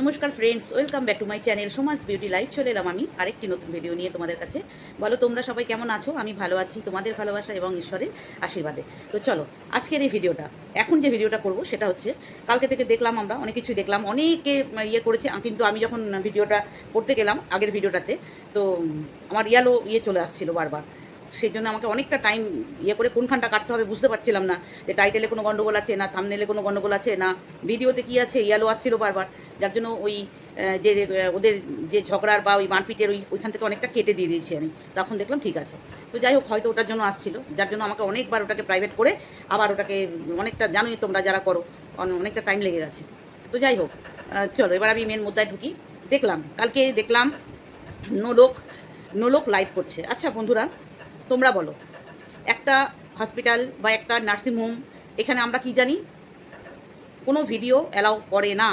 নমস্কার friends welcome back to my channel সমাজ beauty life চলে এলাম আমি আরেকটি নতুন ভিডিও নিয়ে তোমাদের কাছে। বলো, তোমরা সবাই কেমন আছো? আমি ভালো আছি, তোমাদের ভালোবাসা এবং ঈশ্বরের আশীর্বাদে। তো চলো, আজকের এই ভিডিওটা এখন যে ভিডিওটা করব সেটা হচ্ছে, কালকে থেকে দেখলাম আমরা, অনেক কিছুই দেখলাম, অনেকে ইয়ে করেছে কিন্তু আমি যখন ভিডিওটা করতে গেলাম আগের ভিডিওটাতে তো আমার ইয়ালো ইয়ে চলে আসছিল বারবার। সেই জন্য আমাকে অনেকটা টাইম ইয়ে করে কোনখানটা কাটতে হবে বুঝতে পারছিলাম না যে টাইটেলে কোনো গন্ডগোল আছে, না থামনেলে কোনো গন্ডগোল আছে, না ভিডিওতে কি আছে, ইয়ালো আসছিল বারবার। যার জন্য ওই যে ওদের যে ঝগড়ার বা ওই মারপিটের ওই, ওইখান থেকে অনেকটা কেটে দিয়ে দিয়েছি আমি। তখন দেখলাম ঠিক আছে। তো যাই হোক, হয়তো ওটার জন্য আসছিল। যার জন্য আমাকে অনেকবার ওটাকে প্রাইভেট করে আবার ওটাকে অনেকটা জানোই তোমরা যারা করো অনেকটা টাইম লেগে গেছে। তো যাই হোক চলো, এবার আমি মেন মুদ্রায় ঢুকি। দেখলাম, কালকে দেখলাম নোলোক নোলোক লাইভ করছে। আচ্ছা বন্ধুরা তোমরা বলো, একটা হসপিটাল বা একটা নার্সিংহোম এখানে আমরা কি জানি? কোনো ভিডিও অ্যালাউ করে না।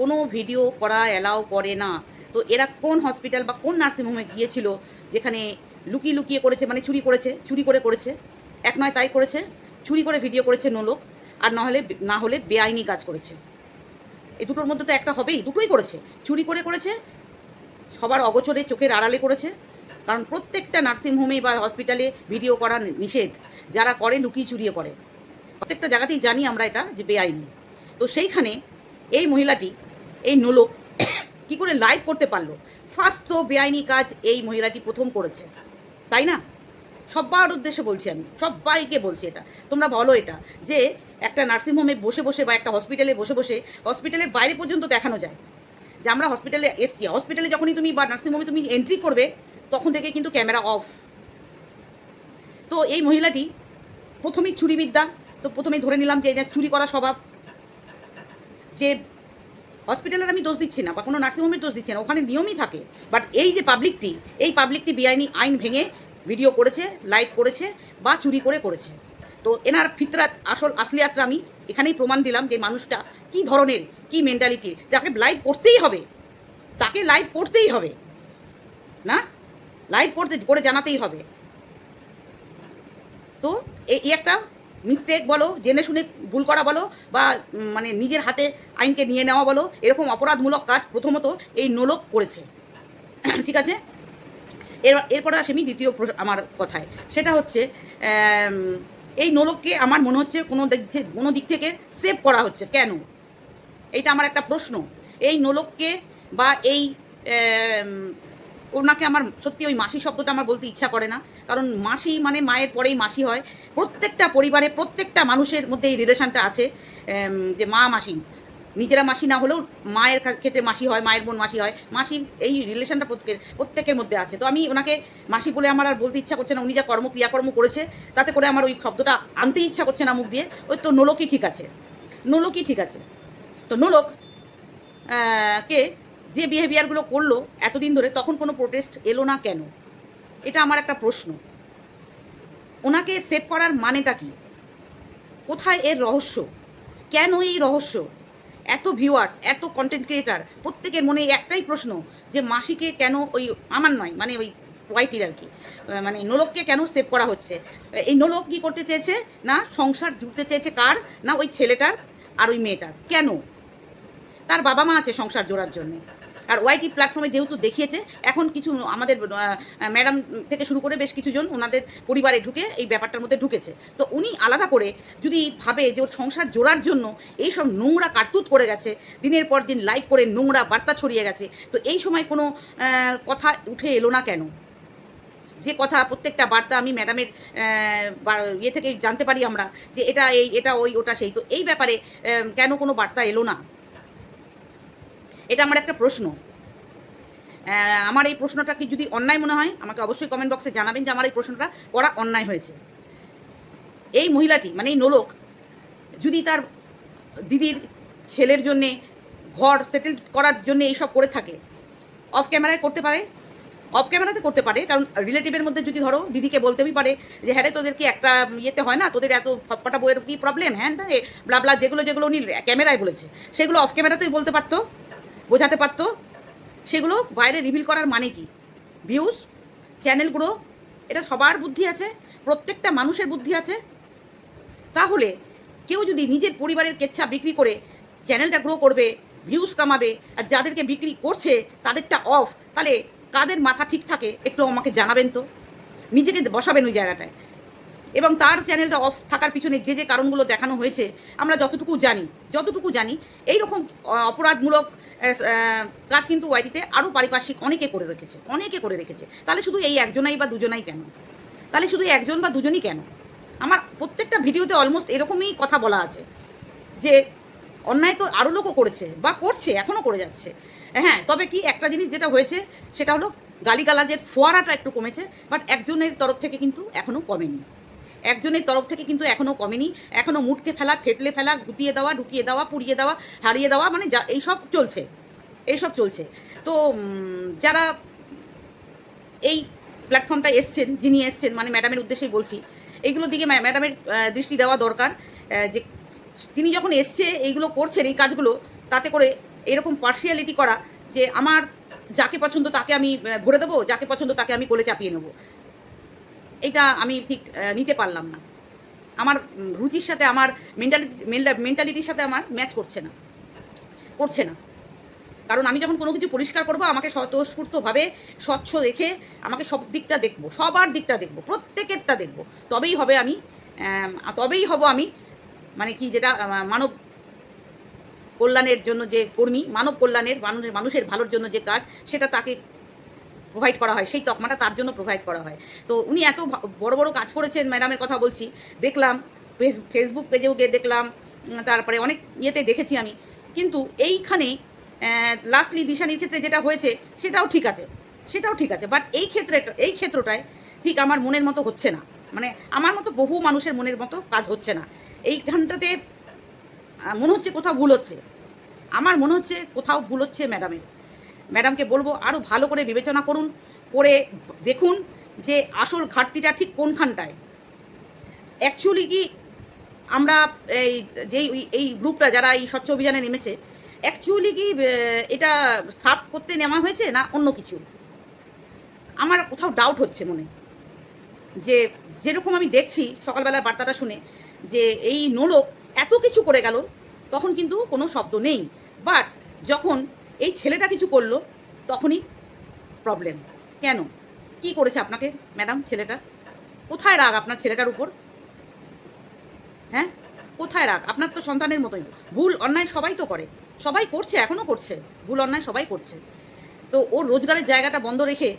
কোনো ভিডিও করা অ্যালাউ করে না। তো এরা কোন হসপিটাল বা কোন নার্সিংহোমে গিয়েছিল, যেখানে লুকিয়ে লুকিয়ে করেছে মানে চুরি করেছে, চুরি করে করেছে? এক নয় তাই করেছে? চুরি করে ভিডিও করেছে নোলোক আর না হলে না হলে বেআইনি কাজ করেছে। এই দুটোর মধ্যে তো একটা হবেই, দুটোই করেছে। চুরি করে করেছে, সবার অগোচরে চোখের আড়ালে করেছে কারণ প্রত্যেকটা নার্সিংহোমে বা হসপিটালে ভিডিও করা নিষেধ। যারা করে, লুকিয়ে চুরিয়ে করে। প্রত্যেকটা জায়গাতেই জানি আমরা এটা যে বেআইনি। তো সেইখানে এই মহিলাটি, এই নোলক, কি করে লাইভ করতে পারল? ফার্স্ট তো বেআইনি কাজ এই মহিলাটি প্রথম করেছে। তাই না? সবার উদ্দেশ্যে বলছি আমি সবাইকে বলছি এটা। তোমরা বলো এটা, যে একটা নার্সিংহোমে বসে বসে বা একটা হসপিটালে বসে বসে হসপিটালের বাইরে পর্যন্ত দেখানো যায়। যে আমরা হসপিটালে এসছি, হসপিটালে যখনই তুমি বা নার্সিংহোমে তুমি এন্ট্রি করবে তখন থেকে কিন্তু ক্যামেরা অফ। তো এই মহিলাটি প্রথমেই চুরিবিদ্যা, তো প্রথমেই ধরে নিলাম যে এটা চুরি করা স্বভাব। যে হসপিটালের আমি দোষ দিচ্ছি না বা কোনো নার্সিংহোমের দোষ দিচ্ছি না, ওখানে নিয়মই থাকে। বাট এই যে পাবলিকটি এই পাবলিকটি বেআইনি আইন ভেঙে ভিডিও করেছে লাইভ করেছে বা চুরি করে করেছে। তো এনার ফিতরাত, আসল আসলিয়াতটা আমি এখানেই প্রমাণ দিলাম যে মানুষটা কি ধরনের, কি মেন্টালিটি যাকে লাইভ করতেই হবে, তাকে লাইভ করতেই হবে। না? লাইভ করতে, করে জানাতেই হবে। তো এই একটা মিস্টেক বলো, জেনে শুনে ভুল করা বলো, বা মানে নিজের হাতে আইনকে নিয়ে নেওয়া বলো, এরকম অপরাধমূলক কাজ প্রথমত এই নোলক করেছে। ঠিক আছে? এর, এরপরে আসি আমি দ্বিতীয় আমার কথায়। সেটা হচ্ছে এই নোলককে আমার মনে হচ্ছে কোনো দিক থেকে কোনো দিক থেকে সেভ করা হচ্ছে। কেন? এইটা আমার একটা প্রশ্ন। এই নোলককে বা এই ওনাকে আমার সত্যি ওই মাসি শব্দটা আমার বলতে ইচ্ছা করে না। কারণ মাসি মানে মায়ের পরেই মাসি হয়। প্রত্যেকটা পরিবারে প্রত্যেকটা মানুষের মধ্যে এই রিলেশনটা আছে যে মা মাসি। নিজেরা মাসি না হলেও মায়ের ক্ষেত্রে মাসি হয়, মায়ের বোন মাসি হয়। মাসি এই রিলেশনটা প্রত্যেকের প্রত্যেকের মধ্যে আছে। তো আমি ওনাকে মাসি বলে আমার আর বলতে ইচ্ছা করছে না। উনি যা কর্ম, ক্রিয়াকর্ম করেছে, তাতে করে আমার ওই শব্দটা আনতে ইচ্ছা করছে না মুখ দিয়ে। ওই তো নোলকই ঠিক আছে। নোলকই ঠিক আছে। তো নোলক কে? যে বিহেভিয়ারগুলো করল এতদিন ধরে, তখন কোনো প্রোটেস্ট এলো না কেন? এটা আমার একটা প্রশ্ন। ওনাকে সেভ করার মানেটা কি? কোথায় এর রহস্য? কেন এই রহস্য? এত ভিউয়ার্স এত কন্টেন্ট ক্রিয়েটার প্রত্যেকের মনে একটাই প্রশ্ন যে মাসিকে কেন ওই আমার নয় মানে ওই ওয়াইটির আর কি মানে নোলককে কেন সেভ করা হচ্ছে? এই নোলক কি করতে চেয়েছে? না, সংসার জুড়তে চেয়েছে কার? না ওই ছেলেটার আর ওই মেয়েটার। কেন? তার বাবা মা আছে সংসার জোড়ার জন্য। আর ওয়াইটি প্ল্যাটফর্মে যেহেতু দেখিয়েছে, এখন কিছু আমাদের ম্যাডাম থেকে শুরু করে বেশ কিছুজন ওনাদের পরিবারে ঢুকে এই ব্যাপারটার মধ্যে ঢুকেছে। তো উনি আলাদা করে যদি ভাবে যে ওর সংসার জোড়ার জন্য এই সব নোংরা কার্তুত করে গেছে, দিনের পর দিন লাইভ করে নোংরা বার্তা ছড়িয়ে গেছে, তো এই সময় কোনো কথা উঠে এলো না কেন? যে কথা, প্রত্যেকটা বার্তা আমি ম্যাডামের ইয়ে থেকে জানতে পারি আমরা যে এটা এই, এটা ওই, ওটা সেই। তো এই ব্যাপারে কেন কোনো বার্তা এলো না? এটা আমার একটা প্রশ্ন। আমার এই প্রশ্নটা কি যদি অন্যায় মনে হয়, আমাকে অবশ্যই কমেন্ট বক্সে জানাবেন যে আমার এই প্রশ্নটা করা অন্যায় হয়েছে। এই মহিলাটি মানে এই নোলক, যদি তার দিদির ছেলের জন্যে ঘর সেটেল করার জন্য এইসব করে থাকে অফ ক্যামেরায় করতে পারে? অফ ক্যামেরাতে করতে পারে, কারণ রিলেটিভের মধ্যে যদি ধরো দিদিকে বলতেই পারে যে হ্যাঁ রে তোদের কি একটা ইয়েতে হয় না, তোদের এত কটা বইয়ের কি প্রবলেম হ্যাঁ তা ব্লাবলা যেগুলো যেগুলো উনি ক্যামেরায় বলেছে, সেগুলো অফ ক্যামেরাতেই বলতে পারতো? বোঝাতে পারতো? সেগুলো বাইরে রিভিল করার মানে কি? ভিউজ চ্যানেলগুলো এটা সবার বুদ্ধি আছে, প্রত্যেকটা মানুষের বুদ্ধি আছে। তাহলে কেউ যদি নিজের পরিবারের কেচ্ছা বিক্রি করে চ্যানেলটা গ্রো করবে ভিউজ কামাবে, আর যাদেরকে বিক্রি করছে তাদেরটা অফ তাহলে কাদের মাথা ঠিক থাকে একটু আমাকে জানাবেন তো? নিজেকে বসাবেন ওই জায়গাটায়। এবং তার চ্যানেলটা অফ থাকার পিছনে যে যে কারণগুলো দেখানো হয়েছে, আমরা যতটুকু জানি যতটুকু জানি এই রকম অপরাধমূলক কাজ কিন্তু ওয়াইটিতে আরও পারিপার্শ্বিক অনেকে করে রেখেছে, অনেকে করে রেখেছে। তাহলে শুধু এই একজনাই বা দুজনাই কেন? তাহলে শুধু একজন বা দুজনই কেন? আমার প্রত্যেকটা ভিডিওতে অলমোস্ট এরকমই কথা বলা আছে যে, অন্যায় তো আরও লোকও করেছে বা করছে এখনও করে যাচ্ছে। হ্যাঁ তবে কি একটা জিনিস যেটা হয়েছে, সেটা হলো গালিগালাজের ফোয়ারাটা একটু কমেছে বাট একজনের তরফ থেকে কিন্তু এখনও কমেনি। একজনের তরফ থেকে কিন্তু এখনও কমেনি। এখনও মুটকে ফেলা, থেতলে ফেলা, গুটিয়ে দেওয়া, ঢুকিয়ে দেওয়া, পুড়িয়ে দেওয়া, হারিয়ে দেওয়া মানে যা এইসব চলছে। এইসব চলছে। তো যারা এই প্ল্যাটফর্মটা এসছেন, যিনি এসছেন মানে ম্যাডামের উদ্দেশ্যেই বলছি এইগুলোর দিকে ম্যাডামের দৃষ্টি দেওয়া দরকার যে তিনি যখন এসছে, এইগুলো করছেন, এই কাজগুলো, তাতে করে এরকম পার্সিয়ালিটি করা যে আমার যাকে পছন্দ তাকে আমি ভরে দেবো, যাকে পছন্দ তাকে আমি কোলে চাপিয়ে নেব। এটা আমি ঠিক নিতে পারলাম না। আমার রুচির সাথে, আমার মেন্টালিটি মেন্টালিটির সাথে আমার ম্যাচ করছে না। করছে না। কারণ আমি যখন কোনো কিছু পরিষ্কার করব, আমাকে স্বতঃস্ফূর্তভাবে স্বচ্ছ রেখে আমাকে সব দিকটা দেখব, সবার দিকটা দেখব, প্রত্যেকেরটা দেখব। তবেই হবে আমি তবেই হব আমি মানে কি যেটা মানব কল্যাণের জন্য যে কর্মী, মানব কল্যাণের, মানুষের মানুষের ভালোর জন্য যে কাজ, সেটা তাকে প্রোভাইড করা হয়, সেই তকমাটা তার জন্য প্রোভাইড করা হয়। তো উনি এত বড় বড় কাজ করেছেন ম্যাডামের কথা বলছি। দেখলাম, ফেস- ফেসবুক পেজেও গিয়ে দেখলাম তারপরে অনেক ইয়েতে দেখেছি আমি। কিন্তু এইখানে লাস্টলি দিশানির ক্ষেত্রে যেটা হয়েছে, সেটাও ঠিক আছে। সেটাও ঠিক আছে। বাট এই ক্ষেত্রে, এই ক্ষেত্রটায় ঠিক আমার মনের মতো হচ্ছে না। মানে আমার মতো বহু মানুষের মনের মতো কাজ হচ্ছে না। এইখানটাতে মনে হচ্ছে কোথাও ভুল হচ্ছে। আমার মনে হচ্ছে কোথাও ভুল হচ্ছে ম্যাডামের ম্যাডামকে বলব আরও ভালো করে বিবেচনা করুন করে দেখুন যে আসল ঘাটতিটা ঠিক কোনখানটায়। অ্যাকচুয়ালি কি আমরা এই যেই এই গ্রুপটা যারা এই স্বচ্ছ অভিযানে নেমেছে অ্যাকচুয়ালি কি এটা সাফ করতে নেওয়া হয়েছে না অন্য কিছু? আমার কোথাও ডাউট হচ্ছে মনে। যে যেরকম আমি দেখছি, সকালবেলার বার্তাটা শুনে, যে এই নোলক এত কিছু করে গেল, তখন কিন্তু কোনো শব্দ নেই। বাট যখন এই ছেলেটা কিছু করল, তখনই প্রবলেম কেন? কি করেছে আপনাকে ম্যাডাম ছেলেটা? কোথায় রাগ আপনার ছেলেটার উপর? হ্যাঁ? কোথায় রাগ? আপনার তো সন্তানের মতোই। ভুল অন্যায় সবাই তো করে। সবাই করছে এখনও করছে। ভুল অন্যায় সবাই করছে। তো ওর রোজগারের জায়গাটা বন্ধ রেখে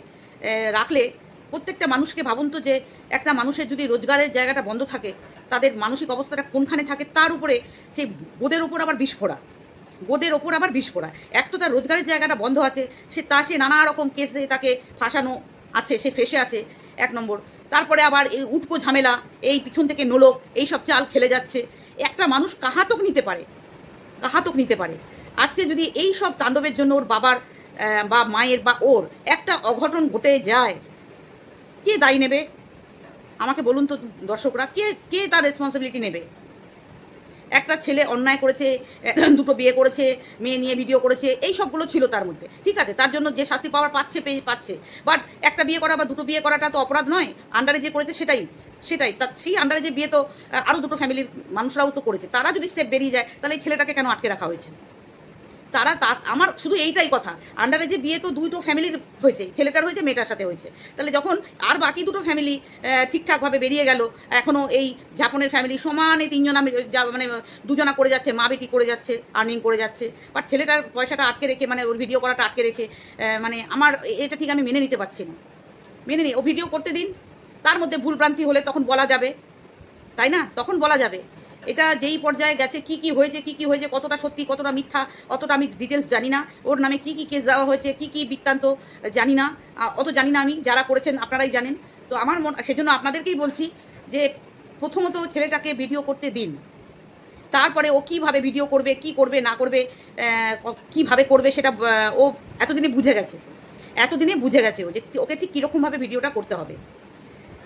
রাখলে প্রত্যেকটা মানুষকে ভাবুন তো যে, একটা মানুষের যদি রোজগারের জায়গাটা বন্ধ থাকে, তাদের মানসিক অবস্থাটা কোনখানে থাকে, তার উপরে সেই গোদের উপর আবার বিস্ফোরা গোদের ওপর আবার বিস্ফোরা এক তো তার রোজগারের জায়গাটা বন্ধ আছে, সে তা সে নানা রকম কেসে তাকে ফাঁসানো আছে, সে ফেসে আছে, এক নম্বর। তারপরে আবার এই উটকো ঝামেলা, এই পিছন থেকে নোলক, এই সব চাল খেলে যাচ্ছে। একটা মানুষ কাহাতক নিতে পারে, কাহাতক নিতে পারে। আজকে যদি এই সব তাণ্ডবের জন্য ওর বাবার বা মায়ের বা ওর একটা অঘটন ঘটে যায়, কে দায়ী নেবে? আমাকে বলুন তো দর্শকরা, কে কে তার রেসপন্সিবিলিটি নেবে? একটা ছেলে অন্যায় করেছে দুটো বিয়ে করেছে, মেয়ে নিয়ে ভিডিও করেছে, এই সবগুলো ছিল তার মধ্যে। ঠিক আছে, তার জন্য যে শাস্তি পাওয়ার পাচ্ছে, পেয়ে পাচ্ছে। বাট একটা বিয়ে করা বা দুটো বিয়ে করাটা তো অপরাধ নয় আন্ডারে যে করেছে সেটাই সেটাই। তার সেই আন্ডারে যে বিয়ে তো আরও দুটো ফ্যামিলির মানুষরাও তো করেছে। তারা যদি সেফ বেরিয়ে যায়, তাহলে এই ছেলেটাকে কেন আটকে রাখা হয়েছে? তারা তা আমার শুধু এইটাই কথা। আন্ডারে যে বিয়ে তো দুটো ফ্যামিলির হয়েছে, ছেলেটার হয়েছে, মেয়েটার সাথে হয়েছে। তাহলে যখন আর বাকি দুটো ফ্যামিলি ঠিকঠাকভাবে বেরিয়ে গেল এখনও এই ঝাপনের ফ্যামিলি সমানে তিনজনা মানে দুজনা করে যাচ্ছে, মা বেটি করে যাচ্ছে আর্নিং করে যাচ্ছে। বাট ছেলেটার পয়সাটা আটকে রেখে মানে ওর ভিডিও করাটা আটকে রেখে মানে আমার এটা ঠিক আমি মেনে নিতে পারছি না। মেনে নিই ও ভিডিও করতে দিন, তার মধ্যে ভুলভ্রান্তি হলে তখন বলা যাবে। তাই না? তখন বলা যাবে। এটা যেই পর্যায়ে গেছে, কি কি হয়েছে, কি কি হয়েছে, কতটা সত্যি, কতটা মিথ্যা, অতটা আমি ডিটেলস জানি না। ওর নামে কি কি কেস দেওয়া হয়েছে, কি কি বৃত্তান্ত জানি না। অত জানি না আমি, যারা করেছেন আপনারাই জানেন। তো আমার মন, সেজন্য আপনাদেরকেই বলছি যে প্রথমত ছেলেটাকে ভিডিও করতে দিন। তারপরে ও কীভাবে ভিডিও করবে, কি করবে, না করবে কীভাবে করবে সেটা ও এতদিনে বুঝে গেছে। এতদিনে বুঝে গেছে ও যে ওকে ঠিক কীরকমভাবে ভিডিওটা করতে হবে।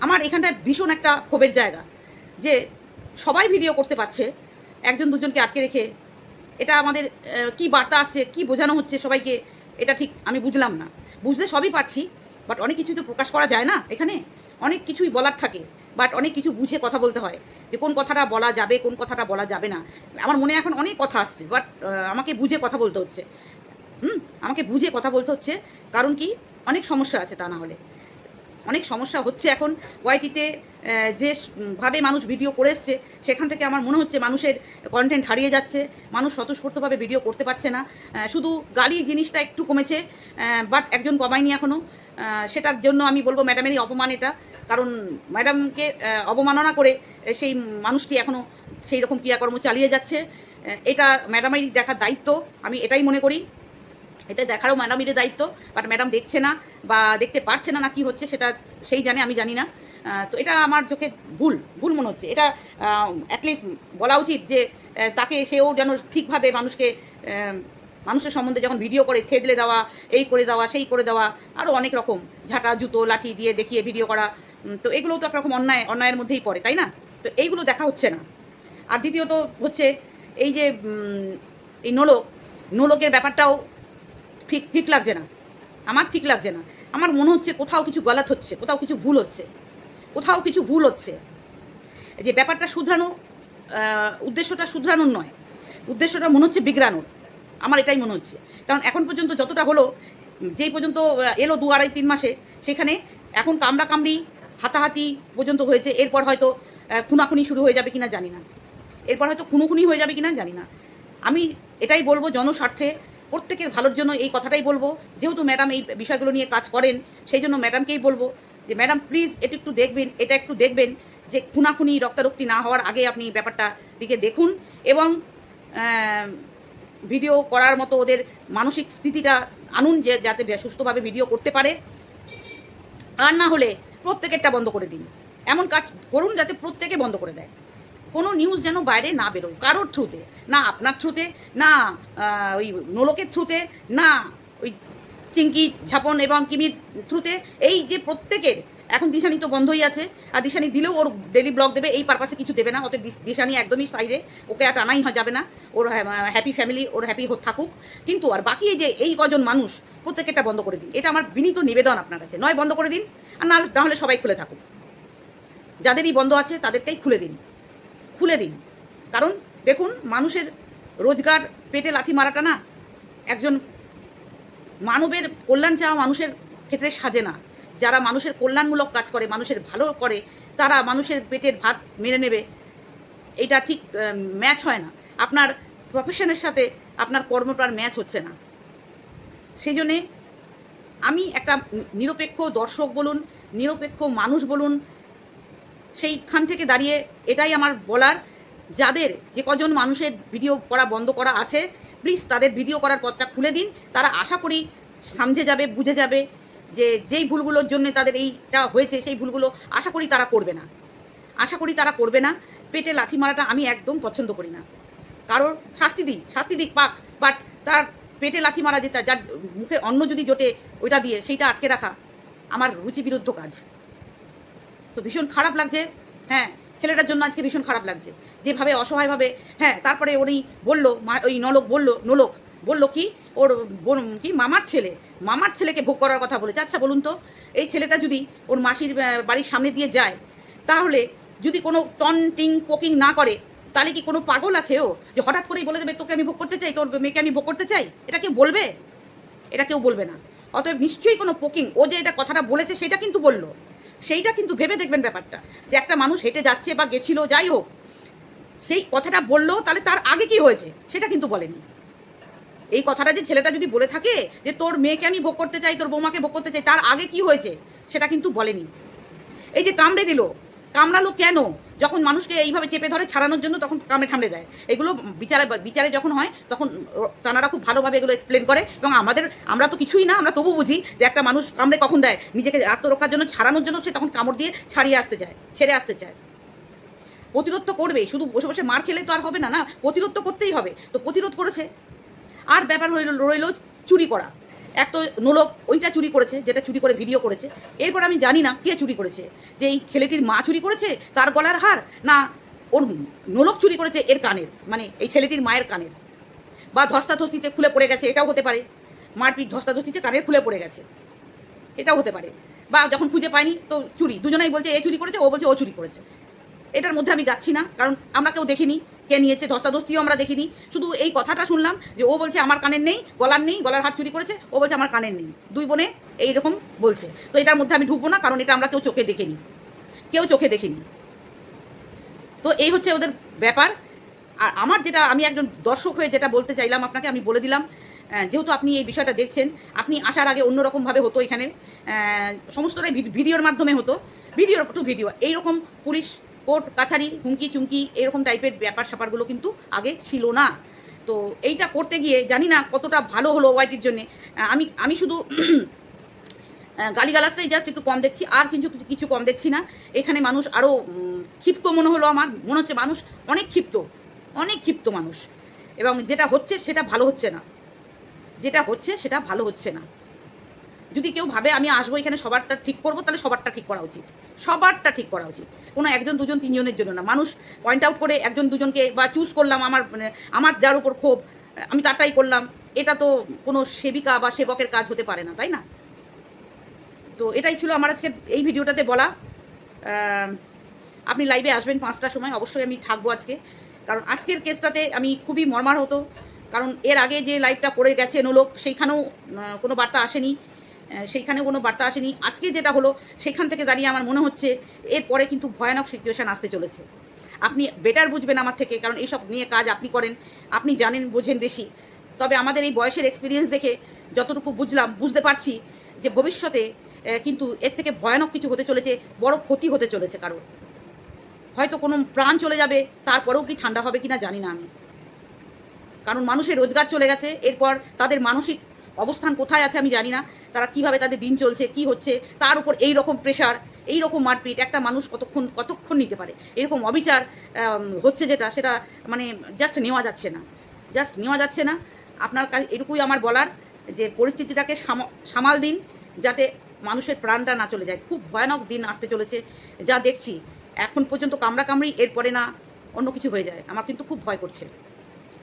আমার এখানটায় ভীষণ একটা ক্ষোভের জায়গা যে সবাই ভিডিও করতে পারছে, একজন দুজনকে আটকে রেখে। এটা আমাদের কি বার্তা আসছে, কি বোঝানো হচ্ছে সবাইকে, এটা ঠিক আমি বুঝলাম না। বুঝতে সবই পারছি বাট অনেক কিছুই তো প্রকাশ করা যায় না এখানে। অনেক কিছুই বলার থাকে বাট অনেক কিছু বুঝে কথা বলতে হয়, যে কোন কথাটা বলা যাবে, কোন কথাটা বলা যাবে না। আমার মনে এখন অনেক কথা আসছে বাট আমাকে বুঝে কথা বলতে হচ্ছে। হুম? আমাকে বুঝে কথা বলতে হচ্ছে, কারণ কি? অনেক সমস্যা আছে তা না হলে। অনেক সমস্যা হচ্ছে এখন ওয়াইটিতে যে ভাবে মানুষ ভিডিও করে এসছে, সেখান থেকে আমার মনে হচ্ছে মানুষের কন্টেন্ট হারিয়ে যাচ্ছে, মানুষ স্বতঃস্ফূর্তভাবে ভিডিও করতে পারছে না। শুধু গালি জিনিসটা একটু কমেছে বাট একজন কমায়নি এখনও সেটার জন্য আমি বলব ম্যাডামেরই অপমান এটা, কারণ ম্যাডামকে অবমাননা করে সেই মানুষটি এখনও সেই রকম ক্রিয়াকর্ম চালিয়ে যাচ্ছে। এটা ম্যাডামেরই দেখার দায়িত্ব, আমি এটাই মনে করি। এটা দেখারও ম্যাডামেরই দায়িত্ব বাট ম্যাডাম দেখছে না বা দেখতে পারছে না না কি হচ্ছে সেটা সেই জানে, আমি জানি না। তো এটা আমার চোখে ভুল ভুল মনে হচ্ছে। এটা অ্যাটলিস্ট বলা উচিত যে তাকে সেও যেন ঠিকভাবে মানুষকে মানুষের সম্বন্ধে যখন ভিডিও করে থেদলে দেওয়া, এই করে দেওয়া, সেই করে দেওয়া আরও অনেক রকম, ঝাঁটা, জুতো, লাঠি দিয়ে দেখিয়ে ভিডিও করা তো এগুলোও তো একরকম অন্যায়, অন্যায়ের মধ্যেই পড়ে, তাই না? তো এইগুলো দেখা হচ্ছে না। আর দ্বিতীয়ত হচ্ছে, এই যে এই নোলক, নোলকের ব্যাপারটাও ঠিক ঠিক লাগছে না। আমার ঠিক লাগছে না। আমার মনে হচ্ছে কোথাও কিছু গলাত হচ্ছে, কোথাও কিছু ভুল হচ্ছে, কোথাও কিছু ভুল হচ্ছে। যে ব্যাপারটা শুধরানো উদ্দেশ্যটা শুধরানোর নয়, উদ্দেশ্যটা মনে হচ্ছে বিগড়ানোর। আমার এটাই মনে হচ্ছে। কারণ এখন পর্যন্ত যতটা হলো, যেই পর্যন্ত এলো দু আড়াই তিন মাসে, সেখানে এখন কামড়া কামড়ি হাতাহাতি পর্যন্ত হয়েছে। এরপর হয়তো খুনাখুনি শুরু হয়ে যাবে কিনা জানি না। এরপর হয়তো খুনোখুনি হয়ে যাবে কিনা জানি না। আমি এটাই বলব জনস্বার্থে প্রত্যেকের ভালোর জন্য এই কথাটাই বলব। যেহেতু ম্যাডাম এই বিষয়গুলো নিয়ে কাজ করেন, সেই জন্য ম্যাডামকেই বলব যে, ম্যাডাম প্লিজ এটা একটু দেখবেন, এটা একটু দেখবেন যে, খুনাখুনি, রক্তারক্তি না হওয়ার আগে আপনি ব্যাপারটা দিকে দেখুন। এবং ভিডিও করার মতো ওদের মানসিক স্থিতিটা আনুন যে, যাতে সুস্থভাবে ভিডিও করতে পারে। আর না হলে প্রত্যেকেরটা বন্ধ করে দিন। এমন কাজ করুন যাতে প্রত্যেকে বন্ধ করে দেয়। কোনো নিউজ যেন বাইরে না বেরোয় কারোর থ্রুতে না আপনার থ্রুতে না ওই নোলকের থ্রুতে না, ওই চিঙ্কি ছাপন এবং কিমির থ্রুতে এই যে প্রত্যেকের, এখন দিশানি তো বন্ধই আছে, আর দিশানি দিলেও ওর ডেলি ব্লগ দেবে, এই পারপাসে কিছু দেবে না অত দিশানি একদমই সাইডে ওকে আর টানাই যাবে না। ওর হ্যাপি ফ্যামিলি ওর হ্যাপি থাকুক। কিন্তু আর বাকি যে এই কজন মানুষ প্রত্যেকেরটা বন্ধ করে দিন। এটা আমার বিনীত নিবেদন আপনার কাছে। নয় বন্ধ করে দিন, আর না নাহলে সবাই খুলে থাকুক। যাদেরই বন্ধ আছে, তাদেরকেই খুলে দিন। খুলে দিন। কারণ দেখুন, মানুষের রোজগার, পেটে লাথি মারাটা না একজন মানবের কল্যাণ চাওয়া মানুষের ক্ষেত্রে সাজে না। যারা মানুষের কল্যাণমূলক কাজ করে, মানুষের ভালো করে, তারা মানুষের পেটের ভাত মেনে নেবে। এটা ঠিক ম্যাচ হয় না। আপনার প্রফেশনের সাথে আপনার কর্মটার ম্যাচ হচ্ছে না। সেই জন্যে আমি একটা নিরপেক্ষ দর্শক বলুন, নিরপেক্ষ মানুষ বলুন সেইখান থেকে দাঁড়িয়ে এটাই আমার বলার। যাদের যে কজন মানুষের ভিডিও করা বন্ধ করা আছে প্লিজ তাদের ভিডিও করার পথটা খুলে দিন। তারা আশা করি সামঝে যাবে, বুঝে যাবে যে যেই ভুলগুলোর জন্য তাদের এইটা হয়েছে, সেই ভুলগুলো আশা করি তারা করবে না। আশা করি তারা করবে না। পেটে লাথি মারাটা আমি একদম পছন্দ করি না। কারোর শাস্তি দিই, শাস্তি দিক পাক বাট তার পেটে লাথি মারা যেটা যার মুখে অন্ন যদি জোটে, ওইটা দিয়ে সেইটা আটকে রাখা আমার রুচি বিরুদ্ধ কাজ। তো ভীষণ খারাপ লাগছে। হ্যাঁ ছেলেটার জন্য আজকে ভীষণ খারাপ লাগছে। যেভাবে অসহায়ভাবে হ্যাঁ তারপরে উনি বলল, মা, ওই নলক বলল, নলক বলল কি, ওর বোন- কি, মামার ছেলে, মামার ছেলেকে ভোগ করার কথা বলেছে। আচ্ছা বলুন তো, এই ছেলেটা যদি ওর মাসির বাড়ির সামনে দিয়ে যায়, তাহলে যদি কোনো টন টিং পোকিং না করে, তাহলে কি কোনো পাগল আছে ও, যে হঠাৎ করেই বলে দেবে, তোকে আমি ভোগ করতে চাই, তোর মেয়েকে আমি ভোগ করতে চাই এটা কেউ বলবে? এটা কেউ বলবে না। অতএব নিশ্চয়ই কোনো পোকিং, ও যে এটা কথাটা বলেছে, সেটা কিন্তু বলল। সেইটা কিন্তু ভেবে দেখবেন ব্যাপারটা, যে একটা মানুষ হেঁটে যাচ্ছে বা গেছিল, যাই হোক, সেই কথাটা বলল, তাহলে তার আগে কি হয়েছে? সেটা কিন্তু বলেনি। এই কথাটা যে ছেলেটা যদি বলে থাকে যে তোর মেয়েকে আমি ভোগ করতে চাই, তোর বৌমাকে ভোগ করতে চাই, তার আগে কি হয়েছে? সেটা কিন্তু বলেনি। এই যে কামড়ে দিল, কামড়ালো কেন? যখন মানুষকে এইভাবে চেপে ধরে ছাড়ানোর জন্য তখন কামড়ে ঠামড়ে দেয়। এগুলো বিচারে বিচারে যখন হয়, তখন তানারা খুব ভালোভাবে এগুলো এক্সপ্লেন করে এবং আমাদের, আমরা তো কিছুই না, আমরা তবু বুঝি যে একটা মানুষ কামড়ে কখন দেয়। নিজেকে আত্মরক্ষার জন্য ছাড়ানোর জন্য সে তখন কামড় দিয়ে ছাড়িয়ে আসতে চায়, ছেড়ে আসতে চায়। প্রতিরোধ তো করবেই, শুধু বসে বসে মার খেলে তো আর হবে না না, প্রতিরোধ তো করতেই হবে। তো প্রতিরোধ করেছে। আর ব্যাপার রইল রইল চুরি করা। এক তো নোলক ওইটা চুরি করেছে, যেটা চুরি করে ভিডিও করেছে। এরপর আমি জানি না কে চুরি করেছে। যে এই ছেলেটির মা চুরি করেছে, তার গলার হার, না ওর নোলক চুরি করেছে এর কানের মানে এই ছেলেটির মায়ের কানের। বা ধস্তাধস্তিতে খুলে পড়ে গেছে, এটাও হতে পারে। মারপিট ধস্তাধস্তিতে কানের খুলে পড়ে গেছে। এটাও হতে পারে। বা যখন খুঁজে পায়নি তো চুরি। দুজনেই বলছে, এ চুরি করেছে, ও বলছে, ও চুরি করেছে। এটার মধ্যে আমি যাচ্ছি না, কারণ আমরা কেউ দেখিনি। কে নিয়েছে? ধস্তাধস্তিও আমরা দেখিনি। শুধু এই কথাটা শুনলাম যে ও বলছে, আমার কানের নেই, গলার নেই, গলার হাত চুরি করেছে, ও বলছে, আমার কানের নেই। দুই বোনে এইরকম বলছে। তো এটার মধ্যে আমি ঢুকবো না, কারণ এটা আমরা কেউ চোখে দেখিনি। কেউ চোখে দেখিনি। তো এই হচ্ছে ওদের ব্যাপার। আর আমার যেটা, আমি একজন দর্শক হয়ে যেটা বলতে চাইলাম আপনাকে, আমি বলে দিলাম যেহেতু আপনি এই বিষয়টা দেখছেন, আপনি আসার আগে অন্যরকমভাবে হতো এখানে। সমস্তটাই ভিডিওর মাধ্যমে হতো। ভিডিও টু ভিডিও, এইরকম পুলিশ কোর্ট, কাছারি, হুমকি, চুমকি এরকম টাইপের ব্যাপার স্যাপারগুলো কিন্তু আগে ছিল না। তো এইটা করতে গিয়ে জানি না কতটা ভালো হলো ওয়াইটির জন্যে। আমি আমি শুধু গালিগালাজটাই জাস্ট একটু কম দেখছি, আর কিছু কিছু কম দেখছি না। এখানে মানুষ আরও ক্ষিপ্ত মনে হলো আমার, মনে হচ্ছে মানুষ অনেক ক্ষিপ্ত অনেক ক্ষিপ্ত মানুষ। এবং যেটা হচ্ছে সেটা ভালো হচ্ছে না। যেটা হচ্ছে সেটা ভালো হচ্ছে না। যদি কেউ ভাবে আমি আসব এখানে সবারটা ঠিক করব, তাহলে সবারটা ঠিক করা উচিত। সবারটা ঠিক করা উচিত। কোনো একজন, দুজন, তিনজনের জন্য না। মানুষ পয়েন্ট আউট করে একজন, দুজনকে বা চুজ করলাম আমার মানে আমার যার উপর ক্ষোভ, আমি তারটাই করলাম, এটা তো কোনো সেবিকা বা সেবকের কাজ হতে পারে না, তাই না? তো এটাই ছিল আমার আজকে এই ভিডিওটাতে বলা। আপনি লাইভে আসবেন পাঁচটার সময়, অবশ্যই আমি থাকব আজকে। কারণ আজকের কেসটাতে আমি খুবই মর্মার হতো কারণ এর আগে যে লাইভটা করে গেছে নোলক সেইখানেও কোনো বার্তা আসেনি। আহ, সেইখানেও কোনো বার্তা আসেনি। আজকে যেটা হলো সেখান থেকে দাঁড়িয়ে আমার মনে হচ্ছে এরপরে কিন্তু ভয়ানক সিচুয়েশান আসতে চলেছে। আপনি বেটার বুঝবেন আমার থেকে কারণ এইসব নিয়ে কাজ আপনি করেন আপনি জানেন বোঝেন বেশি। তবে আমাদের এই বয়সের এক্সপিরিয়েন্স দেখে যতটুকু বুঝলাম বুঝতে পারছি যে ভবিষ্যতে কিন্তু এর থেকে ভয়ানক কিছু হতে চলেছে বড় ক্ষতি হতে চলেছে কারোর। হয়তো কোনো প্রাণ চলে যাবে তারপরেও কি ঠান্ডা হবে কিনা জানি না আমি। কারণ মানুষের রোজগার চলে গেছে, এরপর তাদের মানসিক অবস্থান কোথায় আছে আমি জানি না, তারা কীভাবে তাদের দিন চলছে, কি হচ্ছে, তার উপর এই রকম প্রেশার এই রকম মারপিট, একটা মানুষ কতক্ষণ কতক্ষণ নিতে পারে? এরকম অবিচার হচ্ছে যেটা, সেটা মানে জাস্ট নেওয়া যাচ্ছে না। জাস্ট নেওয়া যাচ্ছে না। আপনার কাছে, এটুকুই আমার বলার যে পরিস্থিতিটাকে সাম- সামাল দিন, যাতে মানুষের প্রাণটা না চলে যায়। খুব ভয়ানক দিন আসতে চলেছে, যা দেখছি। এখন পর্যন্ত কামড়া কামড়ি এরপরে না, অন্য কিছু হয়ে যায়। আমার কিন্তু খুব ভয় করছে।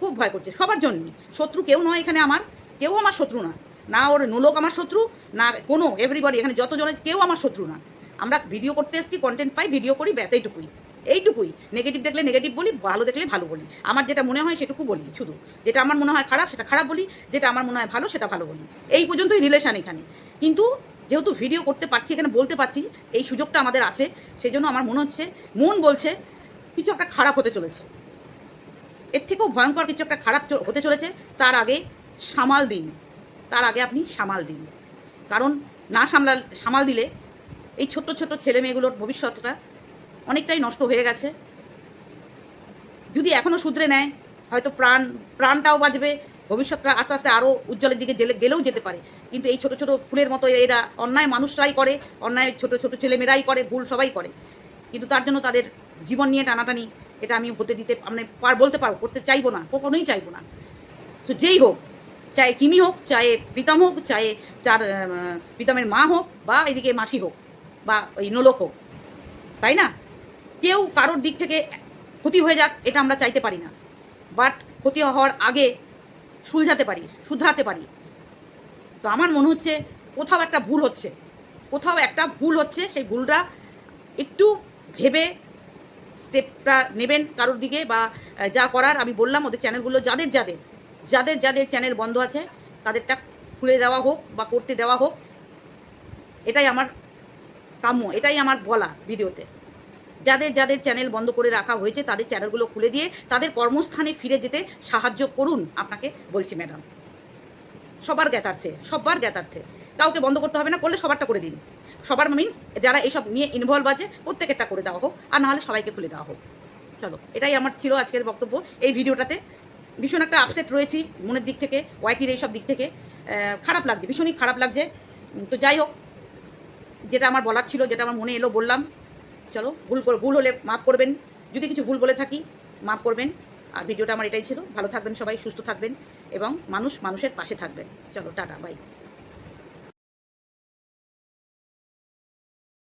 খুব ভয় করছে সবার জন্যই শত্রু কেউ নয় এখানে আমার, কেউ আমার শত্রু না। না ওর নোলক আমার শত্রু, না কোনো এভরিবডি এখানে যতজন আছে, কেউ আমার শত্রু না। আমরা ভিডিও করতে এসেছি কন্টেন্ট পাই ভিডিও করি, ব্যাস, এইটুকুই। এইটুকুই। নেগেটিভ দেখলে নেগেটিভ বলি, ভালো দেখলে ভালো বলি। আমার যেটা মনে হয় সেটুকু বলি, শুধু। যেটা আমার মনে হয় খারাপ, সেটা খারাপ বলি, যেটা আমার মনে হয় ভালো, সেটা ভালো বলি। এই পর্যন্তই রিলেশন এখানে। কিন্তু যেহেতু ভিডিও করতে পারছি, এখানে বলতে পারছি, এই সুযোগটা আমাদের আছে সেই জন্য আমার মনে হচ্ছে, মন বলছে, কিছু একটা খারাপ হতে চলেছে। এর থেকেও ভয়ঙ্কর কিছু একটা খারাপ হতে চলেছে, তার আগে সামাল দিন। তার আগে আপনি সামাল দিন। কারণ না সামলাল সামাল দিলে এই ছোট্ট ছোট্ট ছেলে মেয়েগুলোর ভবিষ্যৎটা অনেকটাই নষ্ট হয়ে গেছে। যদি এখনও শুধরে নেয়, হয়তো প্রাণ প্রাণটাও বাঁচবে, ভবিষ্যৎটা আস্তে আস্তে আরও উজ্জ্বলের দিকে জেলে গেলেও যেতে পারে। কিন্তু এই ছোট ছোট ফুলের মতো এরা অন্যায় মানুষরাই করে, অন্যায় ছোট ছোট ছেলেমেয়েরাই করে, ভুল সবাই করে। কিন্তু তার জন্য তাদের জীবন নিয়ে টানাটানি এটা আমি হতে দিতে মানে পার বলতে পারব, করতে চাইব না, কখনোই চাইব না। তো যেই হোক চাহে কিমি হোক চাহে প্রীতম হোক চাহে চার প্রীতমের মা হোক, বা এদিকে মাসি হোক, বা ওই নোলক হোক, তাই না? কেউ কারোর দিক থেকে ক্ষতি হয়ে যাক, এটা আমরা চাইতে পারি না। বাট ক্ষতি হওয়ার আগে সুলঝাতে পারি, শুধরাতে পারি। তো আমার মনে হচ্ছে কোথাও একটা ভুল হচ্ছে। কোথাও একটা ভুল হচ্ছে, সেই ভুলটা একটু ভেবে স্টেপটা নেবেন কারোর দিকে বা যা করার, আমি বললাম ওদের চ্যানেলগুলো যাদের যাদের যাদের যাদের চ্যানেল বন্ধ আছে, তাদেরটা খুলে দেওয়া হোক বা করতে দেওয়া হোক। এটাই আমার কাম্য, এটাই আমার বলা ভিডিওতে। যাদের যাদের চ্যানেল বন্ধ করে রাখা হয়েছে, তাদের চ্যানেলগুলো খুলে দিয়ে তাদের কর্মস্থানে ফিরে যেতে সাহায্য করুন, আপনাকে বলছি ম্যাডাম। সবার জ্ঞাতার্থে সবার জ্ঞাতার্থে। কাউকে বন্ধ করতে হবে না, করলে সবারটা করে দিন। সবার মিনস যারা এইসব নিয়ে ইনভলভ আছে, প্রত্যেকেরটা করে দেওয়া হোক, আর নাহলে সবাইকে খুলে দেওয়া হোক। চলো, এটাই আমার ছিল আজকের বক্তব্য। এই ভিডিওটাতে ভীষণ একটা আপসেট রয়েছি মনের দিক থেকে ওয়াইটির এইসব দিক থেকে। খারাপ লাগছে, ভীষণই খারাপ লাগছে। তো যাই হোক, যেটা আমার বলার ছিল, যেটা আমার মনে এলো, বললাম। চলো, ভুল করে, ভুল হলে মাফ করবেন। যদি কিছু ভুল বলে থাকি, মাফ করবেন। আর ভিডিওটা আমার এটাই ছিল। ভালো থাকবেন সবাই, সুস্থ থাকবেন এবং মানুষ মানুষের পাশে থাকবেন। চলো, টাটা বাই